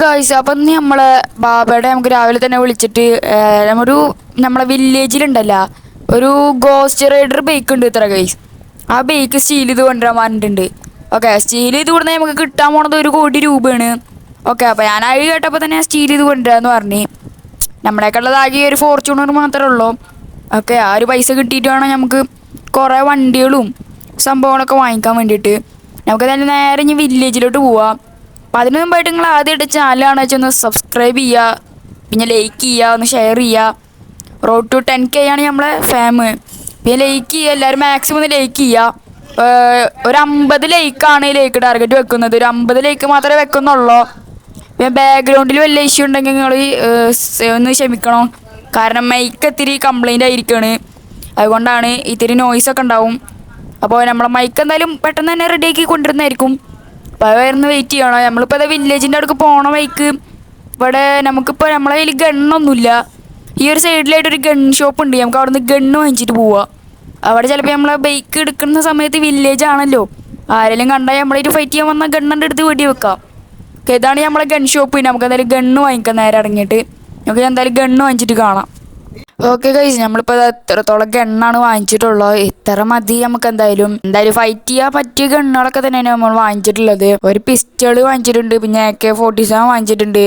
Guys അപ്പം നമ്മളെ ബാബയുടെ നമുക്ക് രാവിലെ തന്നെ വിളിച്ചിട്ട് ഒരു നമ്മളെ വില്ലേജിലുണ്ടല്ലോ ഒരു ഗോസ്റ്റ് റൈഡർ ബൈക്ക് ഉണ്ട് ഇത്ര ഗൈസ് ആ ബൈക്ക് സ്റ്റീൽ ചെയ്ത് കൊണ്ടുവരാൻ പറഞ്ഞിട്ടുണ്ട്. ഓക്കെ സ്റ്റീൽ ചെയ്ത് കൊടുത്താൽ നമുക്ക് കിട്ടാൻ പോണത് ഒരു കോടി രൂപയാണ്. ഓക്കെ അപ്പോൾ ഞാൻ അത് കേട്ടപ്പോൾ തന്നെ സ്റ്റീൽ ചെയ്ത് കൊണ്ടുവരാമെന്ന് പറഞ്ഞു. നമ്മളെക്കുള്ളതാകെ ഒരു ഫോർച്യൂണർ മാത്രമേ ഉള്ളൂ. ഓക്കെ ആ ഒരു പൈസ കിട്ടിയിട്ട് വേണം നമുക്ക് കുറേ വണ്ടികളും സംഭവങ്ങളൊക്കെ വാങ്ങിക്കാൻ വേണ്ടിയിട്ട്. നമുക്ക് തന്നെ നേരെ ഇനി വില്ലേജിലോട്ട് പോവാം. അപ്പം അതിനു മുമ്പായിട്ട് നിങ്ങൾ ആദ്യമായിട്ട് വെച്ചാൽ ഒന്ന് സബ്സ്ക്രൈബ് ചെയ്യുക പിന്നെ ലൈക്ക് ചെയ്യുക ഒന്ന് ഷെയർ ചെയ്യുക റോഡ് ടു ടെൻ കെ ആണ് നമ്മളെ ഫാം പിന്നെ ലൈക്ക് ചെയ്യുക എല്ലാവരും മാക്സിമം ഒന്ന് ലൈക്ക് ചെയ്യുക ഒരു അമ്പത് ലൈക്കാണ് ലൈക്ക് ടാർഗറ്റ് വെക്കുന്നത്. ഒരു അമ്പത് ലൈക്ക് മാത്രമേ വെക്കുന്നുള്ളൂ. പിന്നെ ബാക്ക്ഗ്രൗണ്ടിൽ വല്ല ഇഷ്യൂ ഉണ്ടെങ്കിൽ നിങ്ങൾ ഒന്ന് ക്ഷമിക്കണം. കാരണം മൈക്ക് ഇത്തിരി കംപ്ലൈന്റ് ആയിരിക്കുകയാണ് അതുകൊണ്ടാണ് ഇത്തിരി നോയ്സൊക്കെ ഉണ്ടാവും. അപ്പോൾ നമ്മളെ മൈക്ക് എന്തായാലും പെട്ടെന്ന് തന്നെ റെഡിയാക്കി കൊണ്ടുവരുന്നതായിരിക്കും. അപ്പോൾ വരുന്ന വെയിറ്റ് ചെയ്യണം. നമ്മളിപ്പോൾ അത് വില്ലേജിന്റെ അടുക്ക് പോണ വഴിക്ക് ഇവിടെ നമുക്കിപ്പോൾ നമ്മളെ കയ്യിൽ ഗണ്ണൊന്നുമില്ല ഈ ഒരു സൈഡിലായിട്ട് ഒരു ഗൺ ഷോപ്പ് ഉണ്ട്. നമുക്ക് അവിടെ നിന്ന് ഗണ്ണ് വാങ്ങിച്ചിട്ട് പോവാം. അവിടെ ചിലപ്പോൾ നമ്മളെ ബൈക്ക് എടുക്കുന്ന സമയത്ത് വില്ലേജ് ആണല്ലോ. ആരെങ്കിലും കണ്ടാൽ നമ്മളായിട്ട് ഫൈറ്റ് ചെയ്യാൻ വന്നാൽ ഗണ്ണന്റെ അടുത്ത് വെടി വെക്കാം. ഇതാണ് നമ്മളെ ഗൺ ഷോപ്പ് നമുക്ക് എന്തായാലും ഗണ്ണ് വാങ്ങിക്കാം നേരെ ഇറങ്ങിയിട്ട്. നമുക്ക് എന്തായാലും ഗണ്ണ് വാങ്ങിച്ചിട്ട് കാണാം. ഓക്കെ ഗൈസ് നമ്മളിപ്പോൾ എത്രത്തോളം ഗണ്ണാണ് വാങ്ങിച്ചിട്ടുള്ളത് ഇത്ര മതി നമുക്ക് എന്തായാലും എന്തായാലും ഫൈറ്റ് ചെയ്യാൻ പറ്റിയ ഗണ്ണുകളൊക്കെ തന്നെയാണ് നമ്മൾ വാങ്ങിച്ചിട്ടുള്ളത്. ഒരു പിസ്റ്റൾ വാങ്ങിച്ചിട്ടുണ്ട് പിന്നെ എ കെ ഫോർട്ടി സെവൻ വാങ്ങിച്ചിട്ടുണ്ട്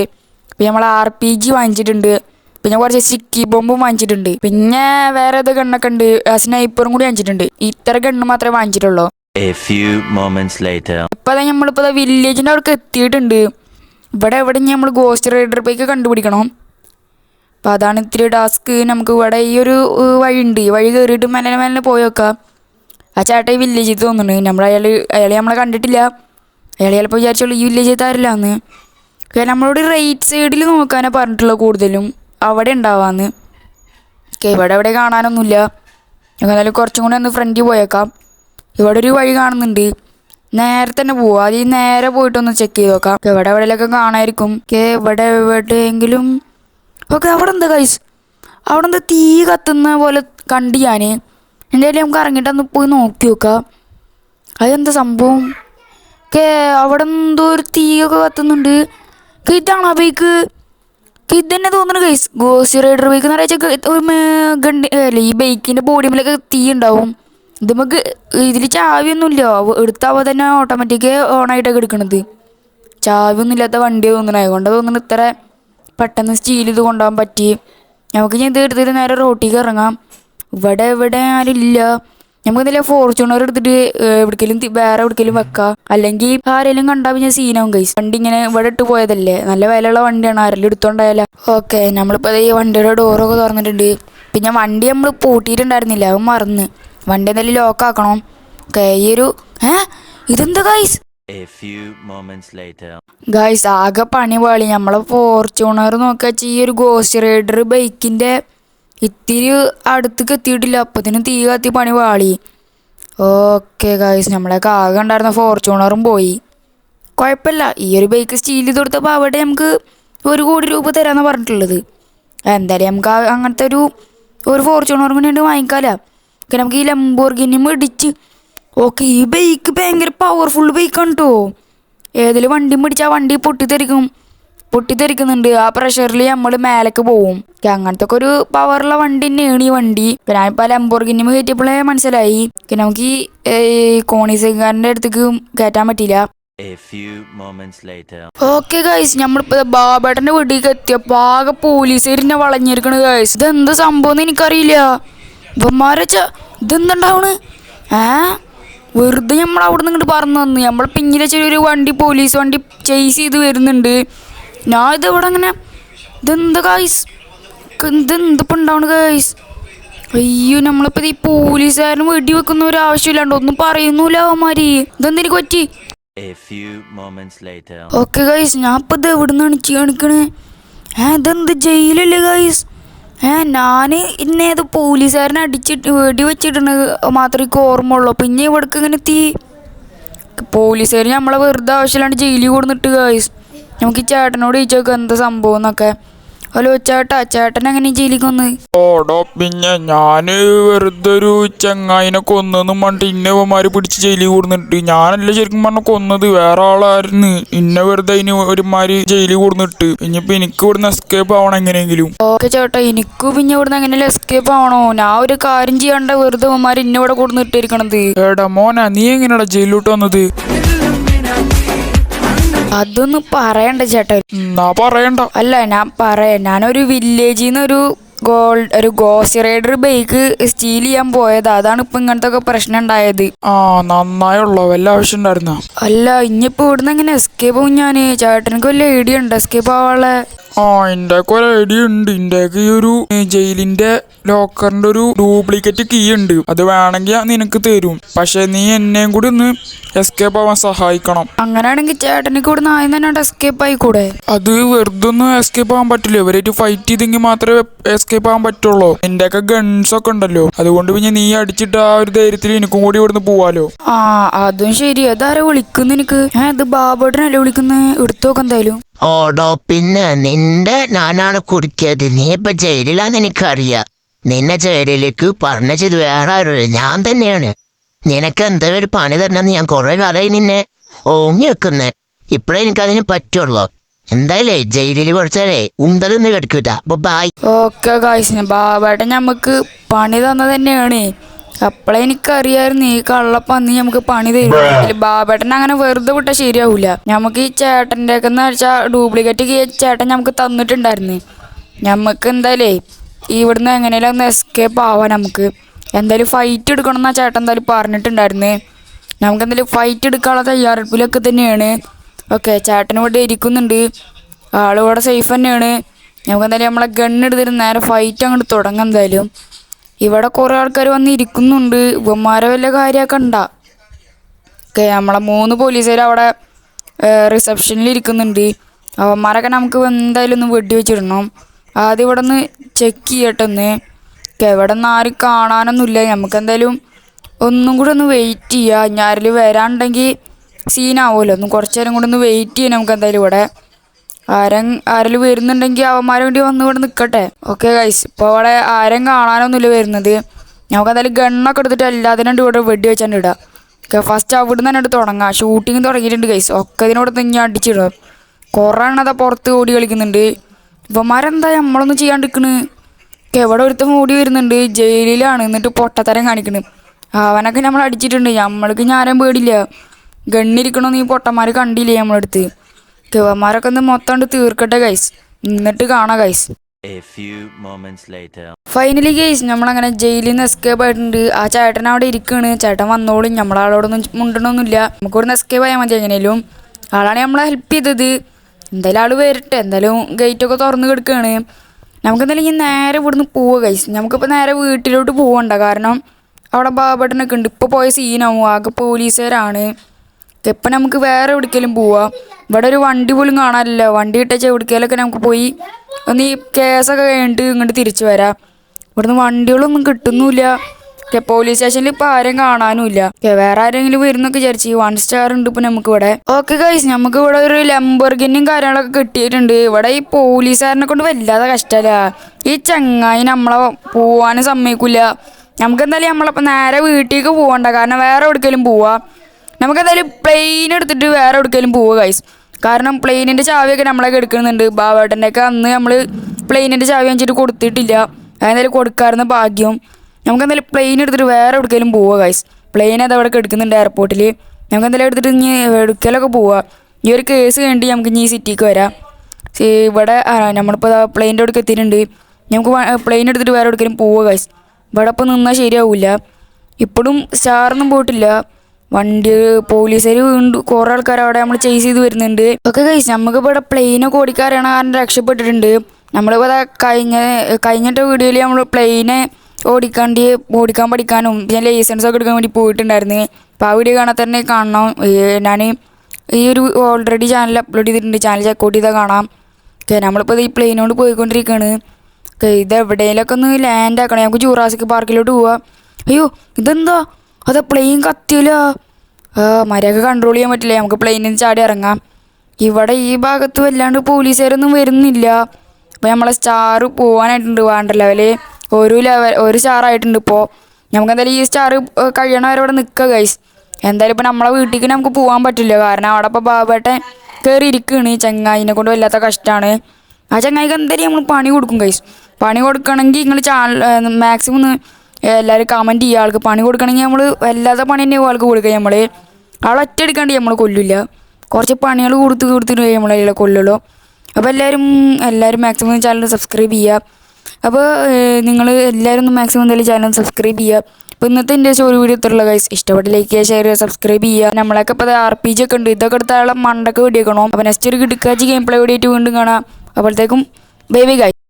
പിന്നെ നമ്മൾ ആർ പി ജി വാങ്ങിച്ചിട്ടുണ്ട് പിന്നെ കുറച്ച് സിക്കി ബോംബും വാങ്ങിച്ചിട്ടുണ്ട്. പിന്നെ വേറെ ഏത് ഗണ്ണൊക്കെ ഉണ്ട് സ്നൈപ്പറും കൂടി വാങ്ങിച്ചിട്ടുണ്ട്. ഇത്ര ഗണ്ണ് മാത്രമേ വാങ്ങിച്ചിട്ടുള്ളൂ. ഇപ്പൊ നമ്മളിപ്പോ വില്ലേജിന്റെ അവിടേക്ക് എത്തിയിട്ടുണ്ട്. ഇവിടെ എവിടെ നമ്മൾ ഗോസ്റ്റ് റൈഡർ ബൈക്ക് കണ്ടുപിടിക്കണം. അപ്പൊ അതാണ് ഇത്തിരി ടാസ്ക് നമുക്ക് ഇവിടെ ഈ ഒരു വഴി വഴിയുണ്ട്. ഈ വഴി കയറിയിട്ട് മെല്ലെ മെല്ലെ പോയി ആ ചേട്ടാ ഈ വില്ലേജിൽ തോന്നുന്നുണ്ട് നമ്മൾ അയാൾ അയാളെ നമ്മളെ കണ്ടിട്ടില്ല. അയാൾ ചിലപ്പോൾ വിചാരിച്ചോളൂ ഈ വില്ലേജിൽ തരില്ലാന്ന്. കാരണം നമ്മളോട് റൈറ്റ് സൈഡിൽ നോക്കാനാണ് പറഞ്ഞിട്ടുള്ളത് കൂടുതലും. അവിടെ ഉണ്ടാവാന്ന്. ഓക്കെ ഇവിടെ എവിടെ കാണാനൊന്നുമില്ല. എന്നാലും കുറച്ചും കൂടെ ഒന്ന് ഫ്രണ്ടിൽ പോയേക്കാം. ഇവിടെ ഒരു വഴി കാണുന്നുണ്ട്. നേരെ തന്നെ പോവാം. അത് നേരെ പോയിട്ടൊന്ന് ചെക്ക് ചെയ്ത് നോക്കാം. ഇവിടെ എവിടെയൊക്കെ കാണായിരിക്കും. ഓക്കെ ഇവിടെ എവിടെയെങ്കിലും ഓക്കെ അവിടെ എന്താ കൈസ് അവിടെ എന്താ തീ കത്തുന്ന പോലെ കണ്ട് ഞാൻ എന്തായാലും നമുക്ക് ഇറങ്ങിയിട്ട് ഒന്ന് പോയി നോക്കി നോക്കാം. അതെന്താ സംഭവം? കേ അവിടെ എന്തോ ഒരു തീയൊക്കെ കത്തുന്നുണ്ട്. ഇതാണോ ബൈക്ക് ഇത് തന്നെ തോന്നുന്നു കൈസ് ഗോസി റൈഡർ ബൈക്ക് എന്ന് പറയുക ഗണ്ടി അല്ല ഈ ബൈക്കിന്റെ ബോഡിമിലൊക്കെ തീ ഉണ്ടാവും. ഇത് നമുക്ക് ഇതിൽ ചാവിയൊന്നുമില്ല. എടുത്താൽ തന്നെ ഓട്ടോമാറ്റിക്ക് ഓണായിട്ടൊക്കെ എടുക്കണത് ചാവിയൊന്നും ഇല്ലാത്ത വണ്ടി തോന്നണേ. അതുകൊണ്ട് തോന്നുന്നു ഇത്ര പെട്ടെന്ന് സ്റ്റീൽ ഇത് കൊണ്ടുപോകാൻ പറ്റി. നമുക്ക് ഞാൻ ഇത് എടുത്തിട്ട് നേരെ റോട്ടിലേക്ക് ഇറങ്ങാം. ഇവിടെ ഇവിടെ ആരില്ല നമുക്ക് എന്തെങ്കിലും ഫോർച്യൂണർ എടുത്തിട്ട് എവിടേക്കെങ്കിലും വേറെ എവിടേക്കെങ്കിലും വെക്കാം. അല്ലെങ്കിൽ ആരെങ്കിലും കണ്ടാൽ പിന്നെ സീനാവും കൈസ് വണ്ടി ഇങ്ങനെ ഇവിടെ ഇട്ട് പോയതല്ലേ. നല്ല വിലയുള്ള വണ്ടിയാണ് ആരെങ്കിലും എടുത്തോണ്ടായാലോ. ഓക്കെ നമ്മളിപ്പോൾ ഈ വണ്ടിയുടെ ഡോറൊക്കെ തുറന്നിട്ടുണ്ട്. പിന്നെ വണ്ടി നമ്മൾ പൂട്ടിയിട്ടുണ്ടായിരുന്നില്ല. അത് മറന്ന്. വണ്ടി എന്തായാലും ലോക്കാക്കണം ഓക്കെ ഈ ഒരു ഏ? ഇതെന്താ ഗൈസ് ഗൈസ് ആകെ പണി പാളി നമ്മളെ ഫോർച്യൂണർ നോക്കാച്ച ഈ ഒരു ഗോസ്റ്റ് റൈഡർ ബൈക്കിന്റെ ഇത്തിരി അടുത്തേക്ക് എത്തിയിട്ടില്ല. അപ്പത്തിന് തീ കത്തി പണി പാളി. ഓക്കെ ഗൈസ് നമ്മളൊക്കെ ആകെ ഉണ്ടായിരുന്ന ഫോർച്യൂണറും പോയി. കുഴപ്പമില്ല. ഈ ഒരു ബൈക്ക് സ്റ്റീൽ ചെയ്ത് കൊടുത്തപ്പോൾ അവിടെ നമുക്ക് ഒരു കോടി രൂപ തരാമെന്ന് പറഞ്ഞിട്ടുള്ളത്. എന്തായാലും നമുക്ക് അങ്ങനത്തെ ഒരു ഒരു ഫോർച്യൂണറും കൂടി ഉണ്ട് വാങ്ങിക്കാമല്ലോ നമുക്ക് ഈ ലംബോർഗിനിയും മേടിച്ച് ഓക്കെ ഈ ബൈക്ക് ഭയങ്കര പവർഫുൾ ബൈക്കാണ് കേട്ടോ ഏതിൽ വണ്ടി പിടിച്ചാൽ വണ്ടി പൊട്ടിത്തെറിക്കും. പൊട്ടിത്തെറിക്കുന്നുണ്ട്. ആ പ്രഷറിൽ നമ്മൾ മേലേക്ക് പോവും. അങ്ങനത്തെ ഒക്കെ ഒരു പവറുള്ള വണ്ടി തന്നെയാണ് ഈ വണ്ടി. പിന്നെ ഞാനിപ്പോൾ ലംബോർഗിനും കയറ്റിയപ്പോഴേ മനസ്സിലായി. പിന്നെ നമുക്ക് ഈ കോണിസുകാരന്റെ അടുത്തേക്ക് കയറ്റാൻ പറ്റിയില്ല. ഓക്കെ ഗൈസ് നമ്മളിപ്പോ ബാബേട്ടന്റെ വീട്ടിലേക്ക് എത്തിയപ്പോ ആകെ പോലീസുകാരിനെ വളഞ്ഞിരിക്കണ് ഗൈസ് ഇതെന്ത് സംഭവം എന്ന് എനിക്കറിയില്ല. ഇവന്മാരെ ഇതെന്തുണ്ടാവണ്? ഏ? വെറുതെ നമ്മൾ അവിടെ നിന്ന് ഇങ്ങോട്ട് പറഞ്ഞു തന്നു നമ്മൾ പിന്നിലെ ചെറിയൊരു വണ്ടി പോലീസ് വണ്ടി ചേസ് ചെയ്ത് വരുന്നുണ്ട്. ഞാൻ ഇത് ഇവിടെ അങ്ങനെ ഇതെന്താ കായ്സ് ഇതെന്തിപ്പോ ഉണ്ടാവണ കായ്സ് അയ്യോ നമ്മളിപ്പോ ഈ പോലീസുകാരനും വെടി വെക്കുന്ന ഒരു ആവശ്യമില്ലാണ്ട് ഒന്നും പറയുന്നില്ല അവന്മാരി. ഇതെന്തിനു പറ്റി? ഓക്കെ ഗൈസ് ഞാൻ ഇപ്പം ഇത് എവിടെ നിന്നാണ് കാണിക്കണേ? ഏ ഇതെന്ത് ജയിലല്ലേ ഗൈസ് ഏ ഞാൻ ഇന്നെ ഏത് പോലീസുകാരനെ അടിച്ചിട്ട് വെടി വെച്ചിട്ടുണ്ട് മാത്രമേ എനിക്ക് ഓർമ്മ ഉള്ളൂ പിന്നെ ഇവിടേക്ക് ഇങ്ങനെ എത്തി. പോലീസുകാർ നമ്മളെ വെറുതെ ആവശ്യമില്ലാണ്ട് ജയിലിൽ കൊടുന്നിട്ട് ഗൈസ് നമുക്ക് ഈ ചേട്ടനോട് ചോദിച്ചു നോക്കാം എന്താ സംഭവം എന്നൊക്കെ. ഹലോ ചേട്ടാ ചേട്ടൻ എങ്ങനെ വന്ന് ഓടോ പിന്നെ ഞാൻ വെറുതെ ഒരു ചങ്ങായിനെ കൊന്നെന്നും പറഞ്ഞിട്ട് ഇന്നവന്മാര് പിടിച്ച് ജയിലിൽ കൂടുന്നിട്ട് ഞാനല്ല ശരിക്കും പറഞ്ഞ കൊന്നത് വേറെ ആളായിരുന്നു. ഇന്ന വെറുതെ അതിന് ഒരുമാര് ജയിലിൽ കൂടുന്നിട്ട് ഇനിയിപ്പോ എനിക്ക് ഇവിടുന്ന് എസ്കേപ്പ് ആവണം എങ്ങനെയെങ്കിലും. ഓക്കെ ചേട്ടാ എനിക്ക് പിന്നെ ഇവിടുന്ന് എങ്ങനെയല്ല എസ്കേപ്പ് ആവണോ? ഞാൻ ഒരു കാര്യം ചെയ്യണ്ട വെറുതെ അവന്മാർ ഇന്നെ ഇവിടെ കൊടുന്ന് ഇട്ടിരിക്കണത്. എടാ മോനാ നീ എങ്ങനെയാടാ ജയിലിലോട്ട് വന്നത്? അതൊന്നും പറയണ്ട ചേട്ടാ. ഞാൻ പറയണ്ട. അല്ല ഞാൻ പറയാം ഞാനൊരു വില്ലേജിൽ നിന്നൊരു ഒരു ഗോൾഡ് ഒരു ഗോസി റൈഡർ ബൈക്ക് സ്റ്റീൽ ചെയ്യാൻ പോയത്. അതാണ് ഇപ്പൊ ഇങ്ങനത്തെ ഒക്കെ പ്രശ്നം ഉണ്ടായത് ആ നന്നായുള്ളോ വല്ല ആവശ്യം ഉണ്ടായിരുന്ന അല്ല ഇനിയിപ്പോ ഇവിടുന്ന് എങ്ങനെ എസ്കേപ്പ് ആവും ഞാൻ ചേട്ടനക്ക് വല്ല ഐഡിയ ഉണ്ട് എസ്കേപ്പ് ആവാളെ ആ ഇന്ത്യയ്ക്ക് ഒരു ഐഡിയ ഉണ്ട്. ഇന്ത്യയ്ക്ക് ഈ ഒരു ജയിലിന്റെ ലോക്കറിന്റെ ഒരു ഡ്യൂപ്ലിക്കേറ്റ് കീ ഉണ്ട്. അത് വേണമെങ്കിൽ ഞാൻ നിനക്ക് തരും. പക്ഷെ നീ എന്നെയും കൂടി ഒന്ന് എസ്കേപ്പ് ആവാൻ സഹായിക്കണം. അങ്ങനെയാണെങ്കിൽ ചേട്ടനക്ക് കൂടെ ആദ്യം തന്നെ എസ്കേപ്പ് ആയിക്കൂടെ? അത് വെറുതെ ഒന്നും എസ്കേപ്പ് ആവാൻ പറ്റില്ല. ഇവരായിട്ട് ഫൈറ്റ് ചെയ്തെങ്കിൽ മാത്രമേ എസ്കേപ്പ് ആവാൻ പറ്റുള്ളൂ. നിന്റെയൊക്കെ ഗൺസ് ഒക്കെ ഉണ്ടല്ലോ. അതുകൊണ്ട് പിന്നെ നീ അടിച്ചിട്ട് ആ ഒരു ധൈര്യത്തിൽ എനിക്കും കൂടി ഇവിടുന്ന് പോവാലോ. ആ അതും ശരി. അതാരാ വിളിക്കുന്നു എനിക്ക് ഞാൻ ഇത് ബാബേട്ടനല്ലേ വിളിക്കുന്നത് എടുത്തു നോക്കാം എന്തായാലും. ഓടോ പിന്നെ നിന്റെ ഞാനാണ് കുടിക്കിയത്. നീ ഇപ്പൊ ജയിലിലാന്ന് എനിക്കറിയാം. നിന്നെ ജയിലിലേക്ക് പറഞ്ഞത് വേറെ ആരുമില്ല ഞാൻ തന്നെയാണ്. നിനക്ക് എന്താ ഒരു പണി തരണമെന്ന് ഞാൻ കുറെ കാലമായി നിന്നെ ഓങ്ങി വെക്കുന്നേ. ഇപ്പഴേ എനിക്കതിന് പറ്റുള്ളൂ. എന്തായാലേ ജയിലിൽ കുറച്ചാലേ ഉണ്ടതൊന്നും കിടക്കൂല അപ്പൊ ബായ് ഓക്കെ കായ്സിന് ബാബേട്ടൻ നമുക്ക് പണി തന്നത് തന്നെയാണ്. അപ്പളെ എനിക്കറിയായിരുന്നു ഈ കള്ളപ്പന്നി നമുക്ക് പണി തരും ബാബേട്ടൻ അങ്ങനെ വെറുതെ വിട്ടാൽ ശരിയാവൂല. നമുക്ക് ഈ ചേട്ടന്റെ ഒക്കെ എന്ന് വെച്ചാൽ ഡ്യൂപ്ലിക്കേറ്റ് ചേട്ടൻ നമുക്ക് തന്നിട്ടുണ്ടായിരുന്നു. നമുക്ക് എന്തായാലേ ഇവിടുന്ന് എങ്ങനെയാലും ഒന്ന് എസ്കേപ്പ് ആവാം നമുക്ക് എന്തായാലും ഫൈറ്റ് എടുക്കണം എന്നാ ചേട്ടൻ എന്തായാലും പറഞ്ഞിട്ടുണ്ടായിരുന്നു. നമുക്ക് എന്തായാലും ഫൈറ്റ് എടുക്കാനുള്ള തയ്യാറെടുപ്പിലൊക്കെ തന്നെയാണ്. ഓക്കെ ചേട്ടൻ ഇവിടെ ഇരിക്കുന്നുണ്ട്. ആളിവിടെ സേഫ് തന്നെയാണ്. നമുക്ക് എന്തായാലും നമ്മളെ ഗൺ എടുത്തിട്ട് നേരെ ഫൈറ്റ് അങ്ങോട്ട് തുടങ്ങാം എന്തായാലും. ഇവിടെ കുറേ ആൾക്കാർ വന്ന് ഇരിക്കുന്നുണ്ട്. ഇവന്മാരെ വല്ല കാര്യമൊക്കെ ഉണ്ടാ? ഓക്കെ നമ്മളെ മൂന്ന് പോലീസുകാർ അവിടെ റിസപ്ഷനിൽ ഇരിക്കുന്നുണ്ട്. അവന്മാരൊക്കെ നമുക്ക് എന്തായാലും ഒന്ന് വെടി വെച്ചിടണം ആദ്യം ഇവിടെ ഒന്ന് ചെക്ക് ചെയ്യട്ടെ ഒന്ന്. ഓക്കെ ഇവിടെ നിന്ന് ആരും കാണാനൊന്നുമില്ല. നമുക്ക് എന്തായാലും ഒന്നും കൂടി ഒന്ന് വെയിറ്റ് ചെയ്യുക ഞാരിൽ വരാനുണ്ടെങ്കിൽ സീനാവുമല്ലോ. ഒന്ന് കുറച്ച് നേരം കൂടി ഒന്ന് വെയിറ്റ് ചെയ്യാം നമുക്ക് എന്തായാലും ഇവിടെ. ആരും ആരെങ്കിലും വരുന്നുണ്ടെങ്കിൽ അവന്മാരെ വേണ്ടി വന്ന് ഇവിടെ നിൽക്കട്ടെ ഓക്കെ ഗൈസ് ഇപ്പോൾ അവിടെ ആരും കാണാനൊന്നുമില്ല വരുന്നത്. നമുക്ക് എന്തായാലും ഗണ്ണൊക്കെ എടുത്തിട്ട് എല്ലാത്തിനും ഇവിടെ വെടി വെച്ചാണ്ട് ഇടാം. ഓക്കെ ഫസ്റ്റ് അവിടെ തന്നെ തുടങ്ങാം. ഷൂട്ടിംഗ് തുടങ്ങിയിട്ടുണ്ട് ഗൈസ് ഒക്കെ ഇതിനോട് തന്നെ അടിച്ചിടും. കുറേ എണ്ണതാ പുറത്ത് ഓടി കളിക്കുന്നുണ്ട്. ഇവന്മാരെന്താ നമ്മളൊന്നും ചെയ്യാണ്ടിരിക്കണ്? എവിടെ ഒരുത്തം ഓടി വരുന്നുണ്ട്. ജയിലിലാണ്. എന്നിട്ട് പൊട്ടത്തരം കാണിക്കണ്. അവനൊക്കെ നമ്മൾ അടിച്ചിട്ടുണ്ട്. നമ്മൾക്ക് ഞാനും പേടില്ല ഗണ്ണിരിക്കണമെന്ന് ഈ പൊട്ടന്മാർ കണ്ടില്ലേ നമ്മളടുത്ത്? കിവന്മാരൊക്കെ ഒന്ന് മൊത്തം കൊണ്ട് തീർക്കട്ടെ ഗൈസ് എന്നിട്ട് കാണാം ഗൈസ്. ഫൈനലി ഗൈസ് നമ്മളങ്ങനെ ജയിലിൽ നിന്ന് എസ്കേപ്പ് ആയിട്ടുണ്ട്. ആ ചേട്ടൻ അവിടെ ഇരിക്കുകയാണ് ചേട്ടൻ വന്നോളും. നമ്മളാളോടൊന്നും മുണ്ടണമൊന്നുമില്ല നമുക്കൊന്ന് എസ്കേപ്പ് ആയാൽ മതി എങ്ങനെയും ആളാണ് നമ്മളെ ഹെൽപ്പ് ചെയ്തത്. എന്തായാലും ആൾ വരട്ടെ. എന്തായാലും ഗേറ്റൊക്കെ തുറന്ന് കിടക്കുകയാണ് നമുക്ക് എന്തായാലും ഇനി നേരെ ഇവിടുന്ന് പോവുക ഗൈസ് നമുക്കിപ്പോൾ നേരെ വീട്ടിലോട്ട് പോവണ്ട. കാരണം അവിടെ ബാബട്ടനൊക്കെ ഉണ്ട്. ഇപ്പോൾ പോയ സീനാവും ആകെ പോലീസുകാരാണ് ഇപ്പം നമുക്ക് വേറെ എവിടേക്കെങ്കിലും പോവാം? ഇവിടെ ഒരു വണ്ടി പോലും കാണാനില്ല. വണ്ടി ഇട്ടച്ച എവിടേക്കെങ്കിലൊക്കെ നമുക്ക് പോയി ഒന്ന് ഈ കേസൊക്കെ കഴിഞ്ഞിട്ട് ഇങ്ങോട്ട് തിരിച്ചു വരാം. ഇവിടുന്ന് വണ്ടികളൊന്നും കിട്ടുന്നുമില്ല. പോലീസ് സ്റ്റേഷനിൽ ഇപ്പം ആരും കാണാനുമില്ല. വേറെ ആരെങ്കിലും വരുന്നൊക്കെ വിചാരിച്ചു ഈ വൺ സ്റ്റാർ ഉണ്ട് ഇപ്പം നമുക്ക് ഇവിടെ ഓക്കെ ഗൈസ് നമുക്ക് ഇവിടെ ഒരു ലംബർഗിനും കാര്യങ്ങളൊക്കെ കിട്ടിയിട്ടുണ്ട്. ഇവിടെ ഈ പോലീസുകാരനെ കൊണ്ട് വല്ലാതെ കഷ്ടമല്ല ഈ ചങ്ങായി നമ്മളെ പോവാനും സമ്മതിക്കില്ല നമുക്ക് എന്തായാലും നമ്മളിപ്പോൾ നേരെ വീട്ടിലേക്ക് പോകണ്ട കാരണം വേറെ എവിടേക്കെങ്കിലും പോവാം. നമുക്ക് എന്തായാലും പ്ലെയിൻ എടുത്തിട്ട് വേറെ എവിടേക്കെങ്കിലും പോവുക ഗൈസ് കാരണം പ്ലെയിനിന്റെ ചാവിയൊക്കെ നമ്മളൊക്കെ എടുക്കുന്നുണ്ട്. ബാബേട്ടന്റെ ഒക്കെ അന്ന് നമ്മൾ പ്ലെയിനിന്റെ ചാവി വെച്ചിട്ട് കൊടുത്തിട്ടില്ല. അതെന്തായാലും കൊടുക്കാറുന്ന ഭാഗ്യം. നമുക്കെന്തായാലും പ്ലെയിൻ എടുത്തിട്ട് വേറെ എവിടേക്കെങ്കിലും പോവുക ഗൈസ് പ്ലെയിൻ അത് അവിടെ എടുക്കുന്നുണ്ട് എയർപോർട്ടിൽ നമുക്ക് എന്തായാലും എടുത്തിട്ട് ഇനി എടുക്കലൊക്കെ പോവുക. ഈ ഒരു കേസ് കഴിഞ്ഞിട്ട് നമുക്ക് ഇനി സിറ്റിക്ക് വരാം. ഇവിടെ നമ്മളിപ്പോൾ പ്ലെയിന്റെ അവിടെ എത്തിയിട്ടുണ്ട്. നമുക്ക് പ്ലെയിൻ എടുത്തിട്ട് വേറെ എവിടേക്കെങ്കിലും പോവുക ഗൈസ് ഇവിടെ ഇപ്പോൾ നിന്നാൽ ശരിയാവില്ല ഇപ്പോഴും സ്റ്റാറൊന്നും പോയിട്ടില്ല. വണ്ടി പോലീസുകാർ വീണ്ടും കുറേ ആൾക്കാർ അവിടെ നമ്മൾ ചേസ് ചെയ്ത് വരുന്നുണ്ട്. ഒക്കെ കഴിച്ച് നമുക്ക് ഇവിടെ പ്ലെയിനൊക്കെ ഓടിക്കാറാണ് കാരണം രക്ഷപ്പെട്ടിട്ടുണ്ട്. നമ്മളിപ്പോൾ കഴിഞ്ഞ കഴിഞ്ഞിട്ട് വീഡിയോയിൽ നമ്മൾ പ്ലെയിനെ ഓടിക്കാണ്ട് ഓടിക്കാൻ പഠിക്കാനും പിന്നെ ലൈസൻസ് ഒക്കെ എടുക്കാൻ വേണ്ടി പോയിട്ടുണ്ടായിരുന്നു. അപ്പോൾ ആ വീഡിയോ കാണാൻ തന്നെ കാണണം. ഞാൻ ഈ ഒരു ഓൾറെഡി ചാനൽ അപ്ലോഡ് ചെയ്തിട്ടുണ്ട്. ചാനൽ ചെക്കൗട്ട് ചെയ്താൽ കാണാം. ഓക്കെ നമ്മളിപ്പോൾ ഈ പ്ലെയിനോട് പോയിക്കൊണ്ടിരിക്കുകയാണ് ഓക്കെ ഇത് എവിടെയെങ്കിലൊക്കെ ഒന്ന് ലാൻഡ് ആക്കണം. നമുക്ക് ജൂറാസിക് പാർക്കിലോട്ട് പോവാം. അയ്യോ ഇതെന്താ? അത് പ്ലെയിൻ കത്തിയില്ല മര്യാദ കൺട്രോൾ ചെയ്യാൻ പറ്റില്ല. നമുക്ക് പ്ലെയിനിൽ നിന്ന് ചാടി ഇറങ്ങാം. ഇവിടെ ഈ ഭാഗത്ത് വല്ലാണ്ട് പോലീസുകാരൊന്നും വരുന്നില്ല. അപ്പോൾ നമ്മളെ സ്റ്റാർ പോകാനായിട്ടുണ്ട് വേണ്ട ലെവൽ ഒരു ലെവൽ ഒരു സ്റ്റാറായിട്ടുണ്ട് ഇപ്പോൾ നമുക്ക് എന്തായാലും ഈ സ്റ്റാർ കഴിയണ വരെ ഇവിടെ നിൽക്കുക ഗൈസ് എന്തായാലും ഇപ്പോൾ നമ്മളെ വീട്ടിലേക്ക് നമുക്ക് പോകാൻ പറ്റില്ല. കാരണം അവിടെ ഇപ്പോൾ ബാബേട്ടൻ കയറി ഇരിക്കുകയാണ് ഈ ചങ്ങായിനെ കൊണ്ട് വല്ലാത്ത കഷ്ടമാണ് ആ ചങ്ങായിക്ക് എന്തായാലും നമ്മൾ പണി കൊടുക്കും ഗൈസ് പണി കൊടുക്കണമെങ്കിൽ നിങ്ങൾ ചാനൽ മാക്സിമം എല്ലാവരും കമന്റ് ചെയ്യുക. ആൾക്ക് പണി കൊടുക്കണമെങ്കിൽ നമ്മൾ വല്ലാത്ത പണി തന്നെ ആൾക്ക് കൊടുക്കുക നമ്മൾ അളറ്റെടുക്കാണ്ട് നമ്മൾ കൊല്ലില്ല കുറച്ച് പണികൾ കൊടുത്ത് കൊടുത്തിട്ട് നമ്മളെ കൊല്ലുള്ളൂ അപ്പോൾ എല്ലാവരും എല്ലാവരും മാക്സിമം ചാനൽ സബ്സ്ക്രൈബ് ചെയ്യുക. അപ്പോൾ നിങ്ങൾ എല്ലാവരും മാക്സിമം എന്തായാലും ചാനൽ സബ്സ്ക്രൈബ് ചെയ്യുക. അപ്പോൾ ഇന്നത്തെ എന്റെ ഒരു വീഡിയോ ഇത്രയുള്ള ഗൈസ് ഇഷ്ടപ്പെട്ട ലൈക്ക് ചെയ്യുക ഷെയർ ചെയ്യുക സബ്സ്ക്രൈബ് ചെയ്യുക. നമ്മളൊക്കെ ഇപ്പോൾ ആർ പി ജി ഒക്കെ ഉണ്ട്. ഇതൊക്കെ എടുത്താലുള്ള മണ്ടൊക്കെ വെടിയേക്കണം അപ്പോൾ നെക്സ്റ്റ് ഒരു കിടക്കാച്ചി ഗെയിം പ്ലേ വീഡിയോ ആയിട്ട് വീണ്ടും കാണാം. അപ്പോഴത്തേക്കും ബൈ ബൈ ഗൈസ്